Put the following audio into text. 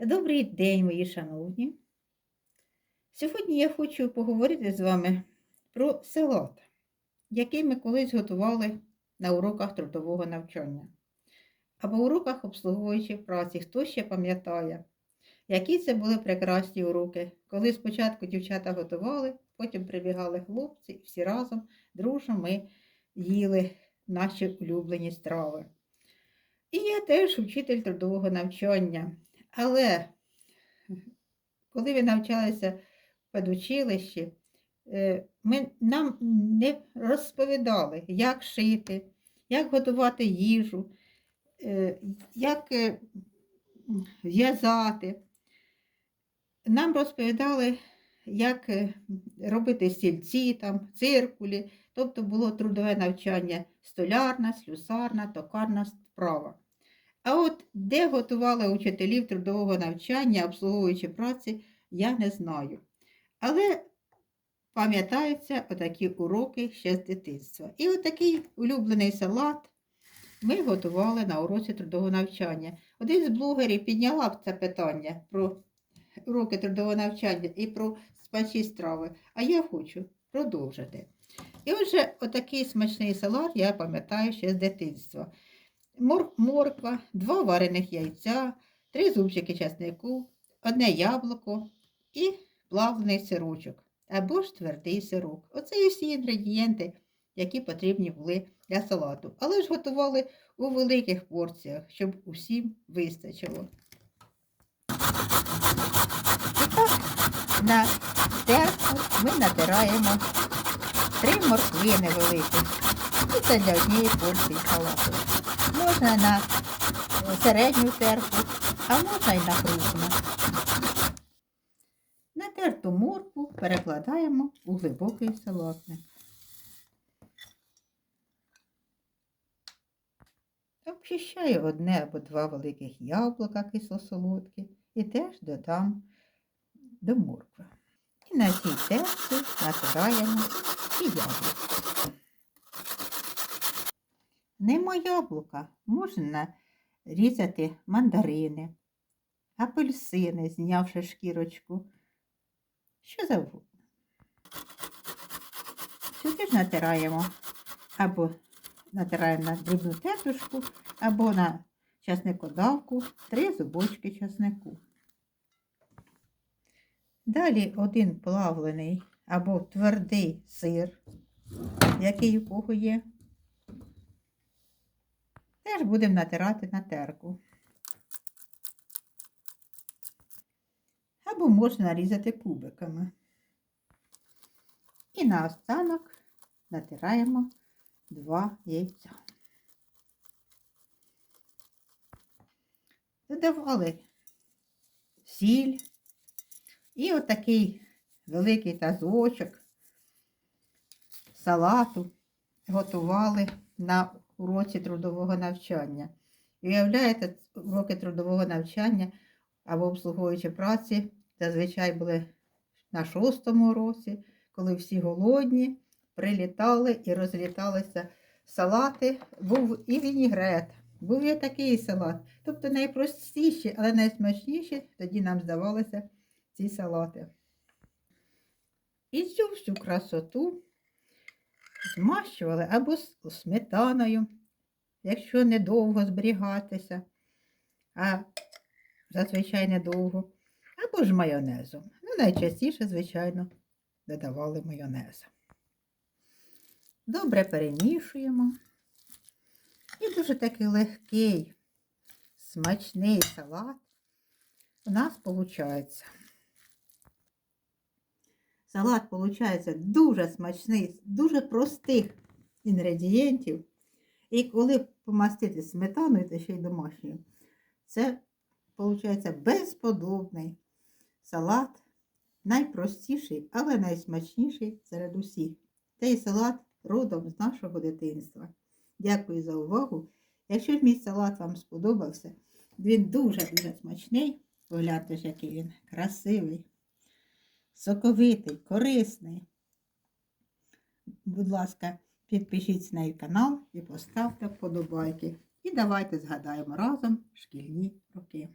Добрий день, мої шановні. Сьогодні я хочу поговорити з вами про салат, який ми колись готували на уроках трудового навчання або уроках обслуговуючої праці. Хто ще пам'ятає, які це були прекрасні уроки, коли спочатку дівчата готували, потім прибігали хлопці, і всі разом дружно ми їли наші улюблені страви. І я теж вчитель трудового навчання. Але коли ви навчалися в педучилищі, е, ми, нам не розповідали, як шити, як готувати їжу, е, як е, в'язати. Нам розповідали, як робити стільці, там, циркулі, тобто було трудове навчання столярна, слюсарна, токарна справа. А от де готували учителів трудового навчання, обслуговуючи праці, я не знаю. Але пам'ятаються отакі уроки ще з дитинства. І отакий улюблений салат ми готували на уроці трудового навчання. Один з блогерів підняла це питання про уроки трудового навчання і про смачні страви, а я хочу продовжити. І отже, отакий смачний салат я пам'ятаю ще з дитинства морква, два варених яйця, три зубчики чеснику, одне яблуко і плавлений сирочок або ж твердий сирок. Оце і всі інгредієнти, які потрібні були для салату. Але ж готували у великих порціях, щоб усім вистачило. І так, на терку ми натираємо три морквини великі. І це для однієї порції салату. Можна на е, середню терку, а можна й на крупну. Натерту моркву перекладаємо у глибокий салатник. Обчищаю одне або два великих яблука кисло-солодкі і теж додам до моркви. І на цій терці натираємо і яблука. Нема яблука, можна різати мандарини, апельсини, знявши шкірочку. Що завгодно. Сюди ж натираємо або натираємо на дрібну тетушку, або на часникодавку три зубочки часнику. Далі один плавлений або твердий сир, який у кого є. Теж будемо натирати на терку. Або можна нарізати кубиками. І наостанок натираємо два яйця. Додавали сіль і отакий великий тазочок салату готували на уроці трудового навчання. Уявляєте, уроки трудового навчання або обслуговуючи праці зазвичай були на шостому уроці, коли всі голодні, прилітали і розліталися салати, був і вінігрет, був і такий салат. Тобто найпростіші, але найсмачніші тоді нам здавалися ці салати. І цю всю красоту змащували або з сметаною, якщо недовго зберігатися, а зазвичай недовго, або ж майонезом. Ну, найчастіше, звичайно, додавали майонез. Добре перемішуємо. І дуже такий легкий, смачний салат у нас виходить. Салат виходить дуже смачний, дуже простих інгредієнтів. І коли помастити сметаною, та ще й домашньою, це виходить безподобний салат, найпростіший, але найсмачніший серед усіх. Цей салат родом з нашого дитинства. Дякую за увагу. Якщо ж мій салат вам сподобався, він дуже-дуже смачний. Погляньте, який він красивий соковитий, корисний. Будь ласка, підпишіться на її канал і поставте вподобайки. І давайте згадаємо разом шкільні роки.